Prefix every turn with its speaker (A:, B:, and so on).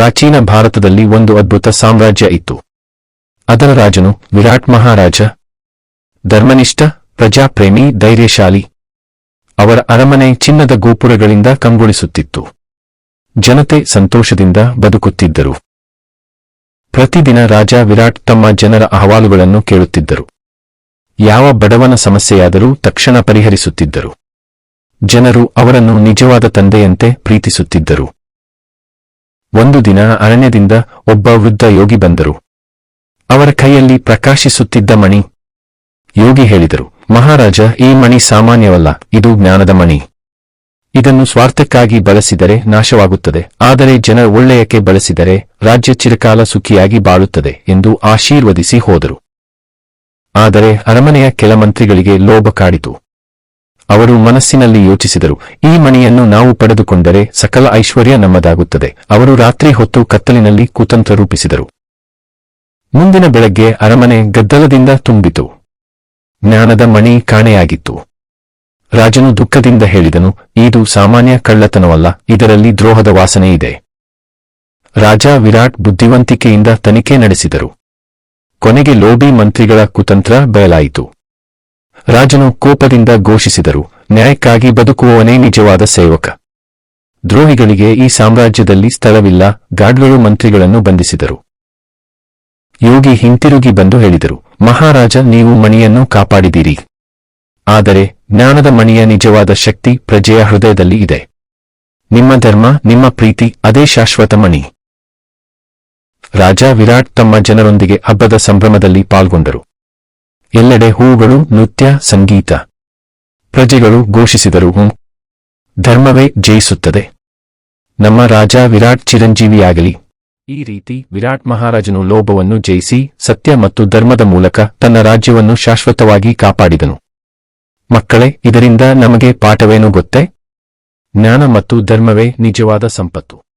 A: ಪ್ರಾಚೀನ ಭಾರತದಲ್ಲಿ ಒಂದು ಅದ್ಭುತ ಸಾಮ್ರಾಜ್ಯ ಇತ್ತು. ಅದರ ರಾಜನು ವಿರಾಟ್ ಮಹಾರಾಜ, ಧರ್ಮನಿಷ್ಠ, ಪ್ರಜಾಪ್ರೇಮಿ, ಧೈರ್ಯಶಾಲಿ. ಅವರ ಅರಮನೆ ಚಿನ್ನದ ಗೋಪುರಗಳಿಂದ ಕಂಗೊಳಿಸುತ್ತಿತ್ತು. ಜನತೆ ಸಂತೋಷದಿಂದ ಬದುಕುತ್ತಿದ್ದರು. ಪ್ರತಿದಿನ ರಾಜ ವಿರಾಟ್ ತಮ್ಮ ಜನರ ಅಹವಾಲುಗಳನ್ನು ಕೇಳುತ್ತಿದ್ದರು. ಯಾವ ಬಡವನ ಸಮಸ್ಯೆಯಾದರೂ ತಕ್ಷಣ ಪರಿಹರಿಸುತ್ತಿದ್ದರು. ಜನರು ಅವರನ್ನು ನಿಜವಾದ ತಂದೆಯಂತೆ ಪ್ರೀತಿಸುತ್ತಿದ್ದರು. ಒಂದು ದಿನ ಅರಣ್ಯದಿಂದ ಒಬ್ಬ ವೃದ್ಧ ಯೋಗಿ ಬಂದರು. ಅವರ ಕೈಯಲ್ಲಿ ಪ್ರಕಾಶಿಸುತ್ತಿದ್ದ ಮಣಿ. ಯೋಗಿ ಹೇಳಿದರು, ಮಹಾರಾಜ, ಈ ಮಣಿ ಸಾಮಾನ್ಯವಲ್ಲ, ಇದು ಜ್ಞಾನದ ಮಣಿ. ಇದನ್ನು ಸ್ವಾರ್ಥಕ್ಕಾಗಿ ಬಳಸಿದರೆ ನಾಶವಾಗುತ್ತದೆ, ಆದರೆ ಜನರ ಒಳ್ಳೆಯಕ್ಕೆ ಬಳಸಿದರೆ ರಾಜ್ಯ ಚಿರಕಾಲ ಸುಖಿಯಾಗಿ ಬಾಳುತ್ತದೆ ಎಂದು ಆಶೀರ್ವದಿಸಿ ಹೋದರು. ಆದರೆ ಅರಮನೆಯ ಕೆಲ ಮಂತ್ರಿಗಳಿಗೆ ಲೋಭ ಕಾಡಿತು. ಅವರು ಮನಸ್ಸಿನಲ್ಲಿ ಯೋಚಿಸಿದರು, ಈ ಮಣಿಯನ್ನು ನಾವು ಪಡೆದುಕೊಂಡರೆ ಸಕಲ ಐಶ್ವರ್ಯ ನಮ್ಮದಾಗುತ್ತದೆ. ಅವರು ರಾತ್ರಿ ಹೊತ್ತು ಕತ್ತಲಿನಲ್ಲಿ ಕುತಂತ್ರ ರೂಪಿಸಿದರು. ಮುಂದಿನ ಬೆಳಗ್ಗೆ ಅರಮನೆ ಗದ್ದಲದಿಂದ ತುಂಬಿತು. ಜ್ಞಾನದ ಮಣಿ ಕಾಣೆಯಾಗಿತ್ತು. ರಾಜನು ದುಃಖದಿಂದ ಹೇಳಿದನು, ಇದು ಸಾಮಾನ್ಯ ಕಳ್ಳತನವಲ್ಲ, ಇದರಲ್ಲಿ ದ್ರೋಹದ ವಾಸನೆ ಇದೆ. ರಾಜ ವಿರಾಟ್ ಬುದ್ಧಿವಂತಿಕೆಯಿಂದ ತನಿಖೆ ನಡೆಸಿದರು. ಕೊನೆಗೆ ಲೋಬಿ ಮಂತ್ರಿಗಳ ಕುತಂತ್ರ ಬಯಲಾಯಿತು. ರಾಜನು ಕೋಪದಿಂದ ಘೋಷಿಸಿದರು, ನ್ಯಾಯಕ್ಕಾಗಿ ಬದುಕುವವನೇ ನಿಜವಾದ ಸೇವಕ. ದ್ರೋಹಿಗಳಿಗೆ ಈ ಸಾಮ್ರಾಜ್ಯದಲ್ಲಿ ಸ್ಥಳವಿಲ್ಲ, ಗಾಡ್ಗಳು ಮಂತ್ರಿಗಳನ್ನು ಬಂಧಿಸಿದರು. ಯೋಗಿ ಹಿಂತಿರುಗಿ ಬಂದು ಹೇಳಿದರು, ಮಹಾರಾಜ, ನೀವು ಮಣಿಯನ್ನು ಕಾಪಾಡಿದಿರಿ ಆದರೆ ಜ್ಞಾನದ ಮಣಿಯ ನಿಜವಾದ ಶಕ್ತಿ ಪ್ರಜೆಯ ಹೃದಯದಲ್ಲಿ ಇದೆ. ನಿಮ್ಮ ಧರ್ಮ, ನಿಮ್ಮ ಪ್ರೀತಿ, ಅದೇ ಶಾಶ್ವತ ಮಣಿ. ರಾಜ ವಿರಾಟ್ ತಮ್ಮ ಜನರೊಂದಿಗೆ ಹಬ್ಬದ ಸಂಭ್ರಮದಲ್ಲಿ ಪಾಲ್ಗೊಂಡರು. ಎಲ್ಲೆಡೆ ಹೂಗಳು ನೃತ್ಯ, ಸಂಗೀತ ಪ್ರಜೆಗಳು ಘೋಷಿಸಿದರು. ಧರ್ಮವೇ ಜಯಿಸುತ್ತದೆ. ನಮ್ಮ ರಾಜ ವಿರಾಟ್ ಚಿರಂಜೀವಿಯಾಗಲಿ. ಈ ರೀತಿ ವಿರಾಟ್ ಮಹಾರಾಜನು ಲೋಭವನ್ನು ಜಯಿಸಿ, ಸತ್ಯ ಮತ್ತು ಧರ್ಮದ ಮೂಲಕ ತನ್ನ ರಾಜ್ಯವನ್ನು ಶಾಶ್ವತವಾಗಿ ಕಾಪಾಡಿದನು. ಮಕ್ಕಳೇ, ಇದರಿಂದ ನಮಗೆ ಪಾಠವೇನು ಗೊತ್ತೇ? ಜ್ಞಾನ ಮತ್ತು ಧರ್ಮವೇ ನಿಜವಾದ ಸಂಪತ್ತು.